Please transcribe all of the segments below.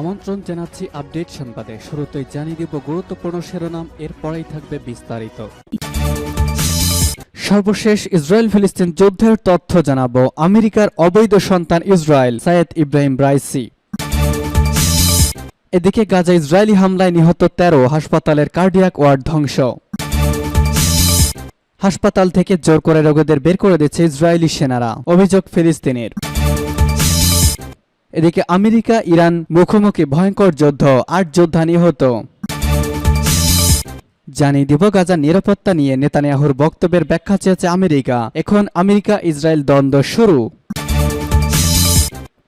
আমন্ত্রণ জানাচ্ছি আপডেট সংবাদে। শুরুতেই জানিয়ে দিব গুরুত্বপূর্ণ শিরোনাম, এরপরেই থাকবে বিস্তারিত। সর্বশেষ ইসরায়েল ফিলিস্তিন যুদ্ধের তথ্য জানাব। আমেরিকার অবৈধ সন্তান ইসরায়েল, সায়েদ ইব্রাহিম রাইসি। এদিকে গাজা ইসরায়েলি হামলায় নিহত তেরো, হাসপাতালের কার্ডিয়াক ওয়ার্ড ধ্বংস। হাসপাতাল থেকে জোর করে রোগীদের বের করে দিচ্ছে ইসরায়েলি সেনারা। অভিযোগ ফিলিস্তিনের। এদিকে আমেরিকা, ইরান মুখোমুখি ভয়ঙ্কর যুদ্ধ, আট যোদ্ধা নিহত। জানি দিব গাজার নিরাপত্তা নিয়ে নেতানিয়াহুর বক্তব্যের ব্যাখ্যা চেয়েছে আমেরিকা। এখন আমেরিকা ইসরায়েল দ্বন্দ্ব শুরু।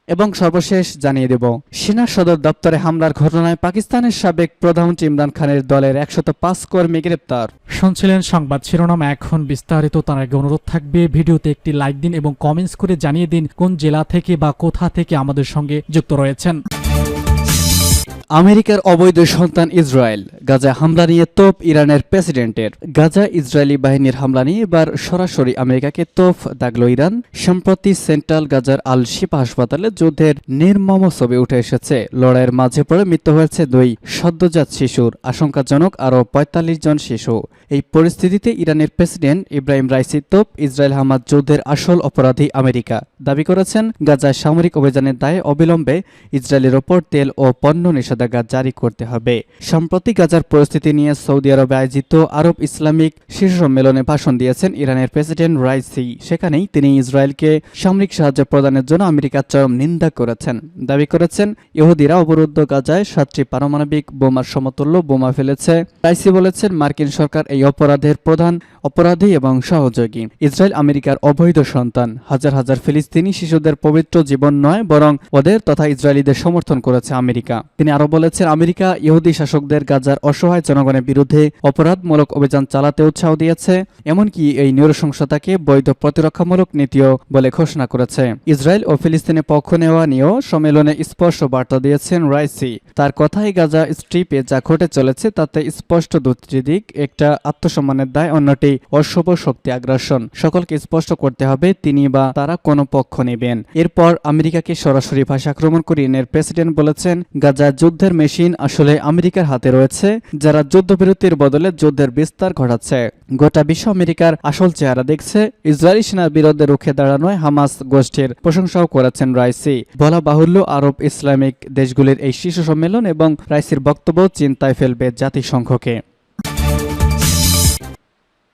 এবং সর্বশেষ জানিয়ে দেব, সেনা সদর দপ্তরে হামলার ঘটনায় পাকিস্তানের সাবেক প্রধানমন্ত্রী ইমরান খানের দলের একশত পাঁচ কর্মী গ্রেপ্তার। শুনছিলেন সংবাদ শিরোনাম, এখন বিস্তারিত, তার আগে অনুরোধ থাকবে, ভিডিওতে একটি লাইক দিন এবং কমেন্টস করে জানিয়ে দিন কোন জেলা থেকে বা কোথা থেকে আমাদের সঙ্গে যুক্ত রয়েছেন। আমেরিকার অবৈধ সন্তান ইসরায়েল। গাজা হামলা নিয়ে তোপ ইরানের প্রেসিডেন্টের। গাজা ইসরায়েলি বাহিনীর হামলা নিয়ে এবার সরাসরি আমেরিকাকে তোপ দাগল ইরান। সম্প্রতি সেন্ট্রাল গাজার আল শিফা হাসপাতালে যুদ্ধের নির্মম ছবি উঠে এসেছে। লড়াইয়ের মাঝে পড়ে মৃত্যু হয়েছে দুই সদ্যজাত শিশুর। আশঙ্কাজনক আরও পঁয়তাল্লিশ জন শিশু। এই পরিস্থিতিতে ইরানের প্রেসিডেন্ট ইব্রাহিম রাইসি তোপ ইসরায়েল হামাদ যুদ্ধের আসল অপরাধী আমেরিকা। দাবি করেছেন, গাজায় সামরিক অভিযানের দায়ে অবিলম্বে ইসরায়েলের ওপর তেল ও পণ্য নিষেধাজ্ঞা জারি করতে হবে। সম্প্রতি গাজার পরিস্থিতি নিয়ে সৌদি আরবে আয়োজিত আরব ইসলামিক শীর্ষ সম্মেলনে ভাষণ দিয়েছেন ইরানের প্রেসিডেন্ট রাইসি সেখানেই তিনি ইসরায়েলকে সামরিক সাহায্য প্রদানের জন্য আমেরিকার চরম নিন্দা করেছেন। দাবি করেছেন, ইহুদিরা অবরুদ্ধ গাজায় সাতটি পারমাণবিক বোমার সমতুল্য বোমা ফেলেছে। রাইসি বলেছেন, মার্কিন সরকার এই অপরাধের প্রধান অপরাধী এবং সহযোগী। ইসরায়েল আমেরিকার অবৈধ সন্তান। হাজার হাজার ফিলিস্তিনি শিশুদের পবিত্র জীবন নয়, বরং ওদের তথা ইসরায়েলিদের সমর্থন করেছে আমেরিকা। তিনি আরও বলেছেন, আমেরিকা ইহুদি শাসকদের গাজার অসহায় জনগণের বিরুদ্ধে অপরাধমূলক অভিযান চালাতে উৎসাহ দিয়েছে, এমনকি এই নৃশংসতাকে বৈধ প্রতিরক্ষামূলক নীতিও বলে ঘোষণা করেছে। ইসরায়েল ও ফিলিস্তিনের পক্ষ নেওয়া নিয়েও সম্মেলনে স্পষ্ট বার্তা দিয়েছেন রাইসি। তার কথাই গাজা স্ট্রিপে যা ঘটে চলেছে, তাতে স্পষ্ট দুটি দিক একটা আত্মসম্মানের দায় অন্যটি। অশুভ শক্তি আগ্রাসন। সকলকে স্পষ্ট করতে হবে, তিনি বা তারা কোনো পক্ষ নেবেন। এরপর আমেরিকাকে সরাসরি ভাষা আক্রমণ করে ইরানের প্রেসিডেন্ট বলেছেন, গাজা যুদ্ধের মেশিন আসলে আমেরিকার হাতে রয়েছে, যারা যুদ্ধবিরতির বদলে যুদ্ধের বিস্তার ঘটাচ্ছে। গোটা বিশ্ব আমেরিকার আসল চেহারা দেখছে, ইসরায়েলি সেনার বিরুদ্ধে রুখে দাঁড়ানোয় হামাস গোষ্ঠীর প্রশংসাও করেছেন রাইসি। বলা বাহুল্য, আরব ইসলামিক দেশগুলির এই শীর্ষ সম্মেলন এবং রাইসির বক্তব্য চিন্তায় ফেলবে জাতিসংঘকে।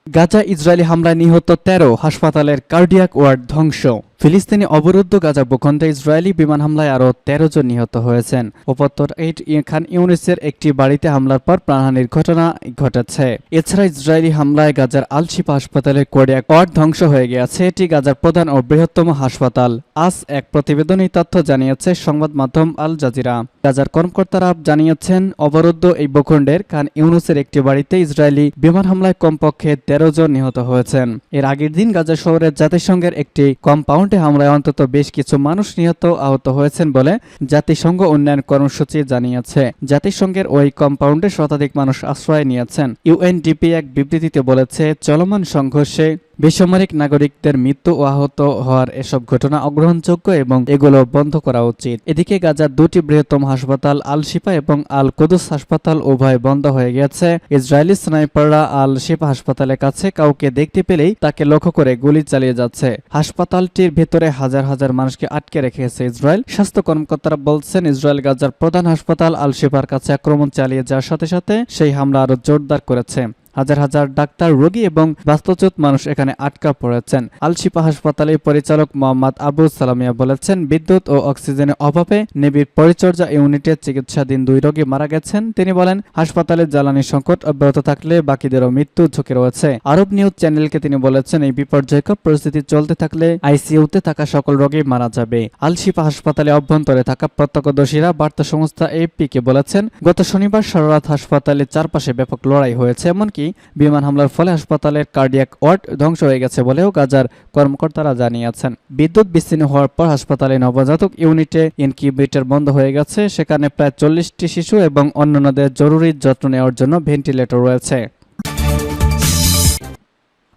গাজা ইসরায়েলি হামলায় নিহত তেরো হাসপাতালের কার্ডিয়াক ওয়ার্ড ধ্বংস। ফিলিস্তিনি অবরুদ্ধ গাজা ভূখণ্ডে ইসরায়েলি বিমান হামলায় আরও তেরো জন নিহত হয়েছেন। উপত্তর এইট খান ইউনিসের একটি বাড়িতে হামলার পর প্রাণহানির ঘটনা ঘটেছে। এছাড়া ইসরায়েলি হামলায় গাজার আলশিফা হাসপাতালের কোরিয়াক ওয়ার্ড ধ্বংস হয়ে গেছে এটি গাজার প্রধান ও বৃহত্তম হাসপাতাল। আজ এক প্রতিবেদনে তথ্য জানিয়েছে সংবাদ মাধ্যম আল জাজিরা। গাজার কর্মকর্তারা জানিয়েছেন, অবরুদ্ধ এই ভূখণ্ডের খান ইউনুসের একটি বাড়িতে ইসরায়েলি বিমান হামলায় কমপক্ষে তেরো জন নিহত হয়েছেন। এর আগের দিন গাজা শহরের জাতিসংঘের একটি কম্পাউন্ডে হামলায় অন্তত বেশ কিছু মানুষ নিহত আহত হয়েছেন বলে জাতিসংঘ উন্নয়ন কর্মসূচি জানিয়েছে। জাতিসংঘের ওই কম্পাউন্ডে শতাধিক মানুষ আশ্রয় নিয়েছেন। ইউএনডিপি এক বিবৃতিতে বলেছে, চলমান সংঘর্ষে বেসামরিক নাগরিকদের মৃত্যু ও আহত হওয়ার এসব ঘটনা অগ্রহণযোগ্য এবং এগুলো বন্ধ করা উচিত। এদিকে গাজার দুটি বৃহত্তম হাসপাতাল আল শিফা এবং আল কুদুস হাসপাতাল উভয় বন্ধ হয়ে গেছে। ইসরায়েলি স্নাইপাররা আল শিফা হাসপাতালের কাছে কাউকে দেখতে পেলেই তাকে লক্ষ্য করে গুলি চালিয়ে যাচ্ছে। হাসপাতালটির ভেতরে হাজার হাজার মানুষকে আটকে রেখেছে ইসরায়েল। স্বাস্থ্য কর্মকর্তারা বলছেন, ইসরায়েল গাজার প্রধান হাসপাতাল আল শিফার কাছে আক্রমণ চালিয়ে যাওয়ার সাথে সাথে সেই হামলা আরও জোরদার করেছে। হাজার হাজার ডাক্তার, রোগী এবং বাস্তুচ্যুত মানুষ এখানে আটকা পড়েছেন। আলশিপা হাসপাতালের পরিচালক মোহাম্মদ আবু সালামিয়া বলেছেন, বিদ্যুৎ ও অক্সিজেনের অভাবে নেবির পরিচর্যা ইউনিটের চিকিৎসাধীন দুই রোগী মারা গেছেন। তিনি বলেন, হাসপাতালে জ্বালানি সংকট অব্যাহত থাকলে বাকিদেরও মৃত্যু ঝুঁকি রয়েছে। আরব নিউজ চ্যানেলকে তিনি বলেছেন, এই বিপর্যয়কর পরিস্থিতি চলতে থাকলে আইসিইউতে থাকা সকল রোগী মারা যাবে। আলশিপা হাসপাতালে অভ্যন্তরে থাকা প্রত্যক্ষদর্শীরা বার্তা সংস্থা এপিকে বলেছেন, গত শনিবার সারারাত হাসপাতালের চারপাশে ব্যাপক লড়াই হয়েছে, এমনকি এমনকি বিমান হামলার ফলে হাসপাতালের কার্ডিয়াক ওয়ার্ড ধ্বংস হয়ে গেছে বলেও গাজার কর্মকর্তারা জানিয়েছেন। বিদ্যুৎ বিচ্ছিন্ন হওয়ার পর হাসপাতালে নবজাতক ইউনিটে ইনকিউবেটর বন্ধ হয়ে গেছে। সেখানে প্রায় চল্লিশটি শিশু এবং অন্যান্যদের জরুরি যত্ন নেওয়ার জন্য ভেন্টিলেটর রয়েছে।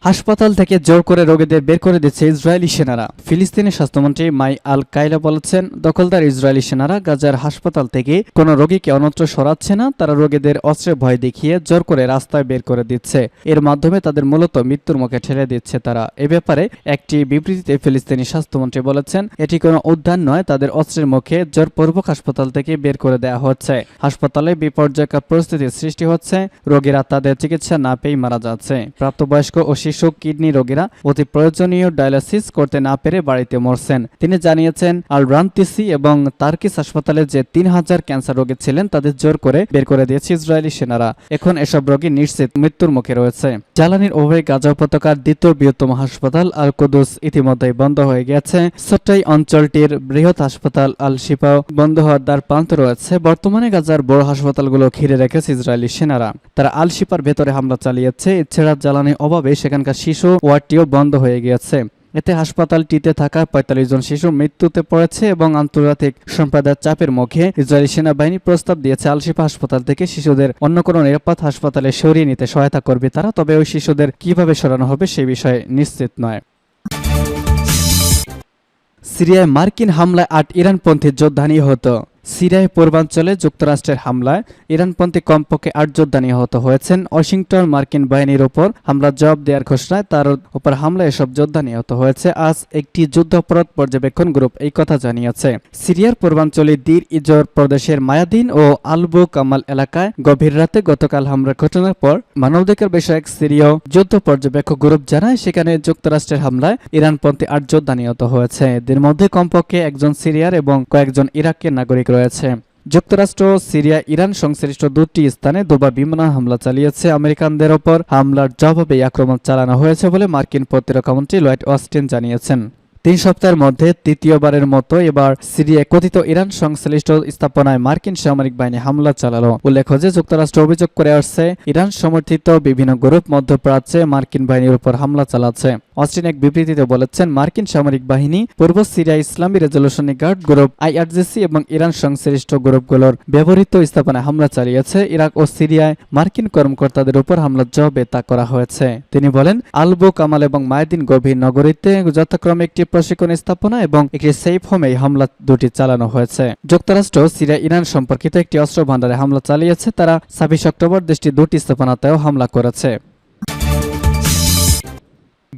হাসপাতাল থেকে জোর করে রোগীদের বের করে দিচ্ছে ইসরায়েলি সেনারা। ফিলিস্তিনের স্বাস্থ্যমন্ত্রী মাই আল কাইলা বলেছেন, দখলদার ইসরায়েলি সেনারা গাজার হাসপাতাল থেকে কোনো রোগীকে অন্যত্র সরাচ্ছে না, তারা রোগীদের অস্ত্রের ভয় দেখিয়ে জোর করে রাস্তায় বের করে দিচ্ছে। এর মাধ্যমে তাদের মূলত মৃত্যুর মুখে ঠেলে দিচ্ছে তারা। এ ব্যাপারে একটি বিবৃতিতে ফিলিস্তিনি স্বাস্থ্যমন্ত্রী বলেছেন, এটি কোনো উদ্যান নয়, তাদের অস্ত্রের মুখে জোরপূর্বক হাসপাতাল থেকে বের করে দেওয়া হচ্ছে। হাসপাতালে বিপর্যয়কর পরিস্থিতির সৃষ্টি হচ্ছে, রোগীরা তাদের চিকিৎসা না পেয়ে মারা যাচ্ছে। প্রাপ্তবয়স্ক ও কিডনি রোগীরা অতি প্রয়োজনীয় ডায়ালিসিস করতে না পেরে বাড়িতে মরছেন। তিনি জানিয়েছেন আল রান্তিসি এবং তার্কিস হাসপাতালে যে তিন হাজার ক্যান্সার রোগী ছিলেন, তাদের জোর করে বের করে দিয়েছে ইসরায়েলি সেনারা। এখন এসব রোগী নিশ্চিত মৃত্যুর মুখে রয়েছে। জ্বালানির অভাবে গাজা উপত্যকার দ্বিতীয় বৃহত্তম হাসপাতাল আল কুদুস ইতিমধ্যেই বন্ধ হয়ে গেছে সটাই অঞ্চলটির বৃহৎ হাসপাতাল আল শিফাও বন্ধ হওয়ার দ্বার প্রান্ত রয়েছে। বর্তমানে গাজার বড় হাসপাতালগুলো ঘিরে রেখেছে ইসরায়েলি সেনারা। তারা আল শিফার ভেতরে হামলা চালিয়েছে। এছাড়া জ্বালানির অভাবে সেখানকার শিশু ওয়ার্ডটিও বন্ধ হয়ে গিয়েছে। এতে হাসপাতালটিতে থাকা পঁয়তাল্লিশ জন শিশু মৃত্যুতে পড়েছে এবং আন্তর্জাতিক সম্প্রদায়ের চাপের মুখে ইসরায়েলি সেনাবাহিনী প্রস্তাব দিয়েছে, আলশিফা হাসপাতাল থেকে শিশুদের অন্য কোনো নিরাপদ হাসপাতালে সরিয়ে নিতে সহায়তা করবে তারা। তবে ওই শিশুদের কীভাবে সরানো হবে সে বিষয়ে নিশ্চিত নয়। সিরিয়ায় মার্কিন হামলায় আট ইরানপন্থী যোদ্ধা নিহত সিরিয়ায় পূর্বাঞ্চলে যুক্তরাষ্ট্রের হামলায় ইরানপন্থী কমপক্ষে আট যোদ্ধা নিহত হয়েছেন। ওয়াশিংটন মার্কিন বাহিনীর ওপর হামলার জবাব দেওয়ার ঘোষণায় তার উপর হামলায় এসব যোদ্ধা নিহত হয়েছে। আজ একটি যুদ্ধাপরাধ পর্যবেক্ষণ গ্রুপ এই কথা জানিয়েছে। সিরিয়ার পূর্বাঞ্চলে দির ইজর প্রদেশের মায়াদিন ও আলবু কামাল এলাকায় গভীর রাতে গতকাল হামলার ঘটনার পর মানবাধিকার বিষয়ক সিরীয় যুদ্ধ পর্যবেক্ষক গ্রুপ জানায়, সেখানে যুক্তরাষ্ট্রের হামলায় ইরানপন্থী আট যোদ্ধা নিহত হয়েছে। এদের মধ্যে কমপক্ষে একজন সিরিয়ার এবং কয়েকজন ইরাকের নাগরিক রয়েছে। যুক্তরাষ্ট্র, সিরিয়া, ইরান সংশ্লিষ্ট দুটি স্থানে দুবার বিমান হামলা চালিয়েছে। আমেরিকানদের ওপর হামলার জবাবে আক্রমণ চালানো হয়েছে বলে মার্কিন প্রতিরক্ষামন্ত্রী লয়েড অস্টিন জানিয়েছেন। তিন সপ্তাহের মধ্যে তৃতীয়বারের মতো এবার সিরিয়ায় কথিত ইরান সংশ্লিষ্ট স্থাপনায় মার্কিন সামরিক বাহিনী হামলা চালালো। উল্লেখ্য যে যুক্তরাষ্ট্র অভিযোগ করে আসছে, ইরান সমর্থিত বিভিন্ন গ্রুপ মধ্যপ্রাচ্যে মার্কিন বাহিনীর উপর হামলা চালাচ্ছে। অস্টিন এক বিবৃতিতে বলেছেন, মার্কিন সামরিক বাহিনী পূর্ব সিরিয়া ইসলামী রেজলিউশন গার্ড গ্রুপ আইআরজিসি এবং ইরান সংশ্লিষ্ট গ্রুপগুলোর ব্যবহৃত স্থাপনায় হামলা চালিয়েছে। ইরাক ও সিরিয়ায় মার্কিন কর্মকর্তাদের উপর হামলার জবাবে তা করা হয়েছে। তিনি বলেন, আলবু কামাল এবং মায়দিন গভীর নগরীতে যথাক্রমে একটি প্রশিক্ষণ স্থাপনা এবং একটি সেফ হোমে হামলা দুটি চালানো হয়েছে। যুক্তরাষ্ট্র সিরিয়া ইরান সম্পর্কিত একটি অস্ত্র ভান্ডারে হামলা চালিয়েছে। তারা ছাব্বিশ অক্টোবর দেশটি দুটি স্থাপনাতেও হামলা করেছে।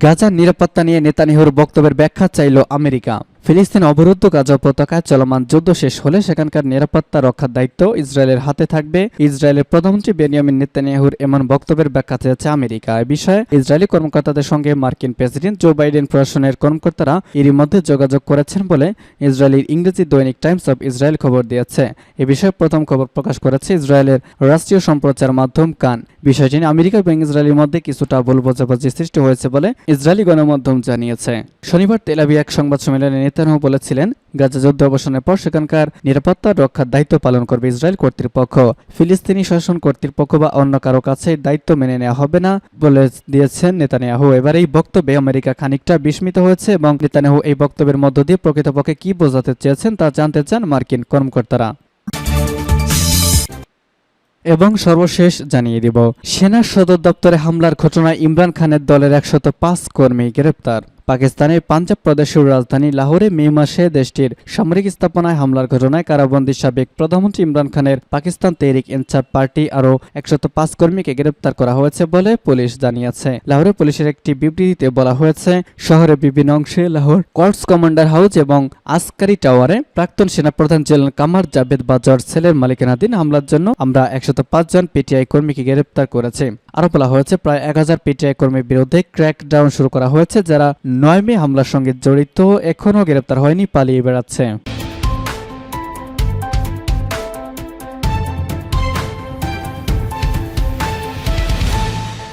গাজার নিরাপত্তা নিয়ে নেতানিহুর বক্তব্যের ব্যাখ্যা চাইল আমেরিকা। ফিলিস্তিন অবরুদ্ধ গাজা উপত্যকায় চলমান যুদ্ধ শেষ হলে সেখানকার নিরাপত্তা রক্ষার দায়িত্ব ইসরায়েলের হাতে থাকবে। ইসরায়েলের প্রধানমন্ত্রী বেনিয়ামিন নেতানিয়াহুর এমন বক্তব্যের ব্যাখ্যা চেয়েছে আমেরিকা। এ বিষয়ে ইসরায়েলি কর্মকর্তাদের সঙ্গে মার্কিন প্রেসিডেন্ট জো বাইডেন প্রশাসনের কর্মকর্তারা এরই মধ্যে যোগাযোগ করেছেন বলে ইসরায়েলের ইংরেজি দৈনিক টাইমস অব ইসরায়েল খবর দিয়েছে। এ বিষয়ে প্রথম খবর প্রকাশ করেছে ইসরায়েলের রাষ্ট্রীয় সম্প্রচার মাধ্যম কান। বিষয়টি নিয়ে আমেরিকা এবং ইসরায়েলের মধ্যে কিছুটা ভুল বোঝাবুঝি সৃষ্টি হয়েছে বলে ইসরায়েলি গণমাধ্যম জানিয়েছে। শনিবার তেলাবি এক সংবাদ সম্মেলনে নেতানিয়াহু বলেছিলেন, গাজা যুদ্ধ অবসানের পর সেখানকার নিরাপত্তা রক্ষার দায়িত্ব পালন করবে ইসরায়েল কর্তৃপক্ষ। ফিলিস্তিনি শাসন কর্তৃপক্ষ বা অন্য কারও কাছে দায়িত্ব মেনে নেওয়া হবে না বলে দিয়েছেন নেতানিয়াহু। এবার এই বক্তব্যে আমেরিকা খানিকটা বিস্মিত হয়েছে এবং নেতানিয়াহু এই বক্তব্যের মধ্য দিয়ে প্রকৃতপক্ষে কি বোঝাতে চেয়েছেন তা জানতে চান মার্কিন কর্মকর্তারা। এবং সর্বশেষ জানিয়ে দিব, সেনা সদর দপ্তরে হামলার ঘটনায় ইমরান খানের দলের একশত পাঁচ কর্মী গ্রেপ্তার। পাকিস্তানের পাঞ্জাব প্রদেশের রাজধানী লাহোরে মে মাসে দেশটির সামরিক স্থাপনায় হামলার ঘটনায় কারাবন্দী সাবেক প্রধানমন্ত্রী ইমরান খানের পাকিস্তান তেহরিক ইনসাফ পার্টি আরও একশত পাঁচ কর্মীকে গ্রেপ্তার করা হয়েছে বলে পুলিশ জানিয়েছে। লাহোরে পুলিশের একটি বিবৃতিতে বলা হয়েছে, শহরের বিভিন্ন অংশে লাহোর কোয়ার্টস কমান্ডার হাউস এবং আসকারি টাওয়ারে প্রাক্তন সেনাপ্রধান জেনারেল কামার জাভেদ বাজার ছেলের মালিকানাধীন হামলার জন্য আমরা একশত পাঁচ জন পিটিআই কর্মীকে গ্রেপ্তার করেছি। আরও বলা হয়েছে, প্রায় এক হাজার পিটিআই কর্মীর বিরুদ্ধে ক্র্যাক ডাউন শুরু করা হয়েছে, যারা নয় মে হামলার সঙ্গে জড়িত, এখনও গ্রেপ্তার হয়নি, পালিয়ে বেড়াচ্ছে।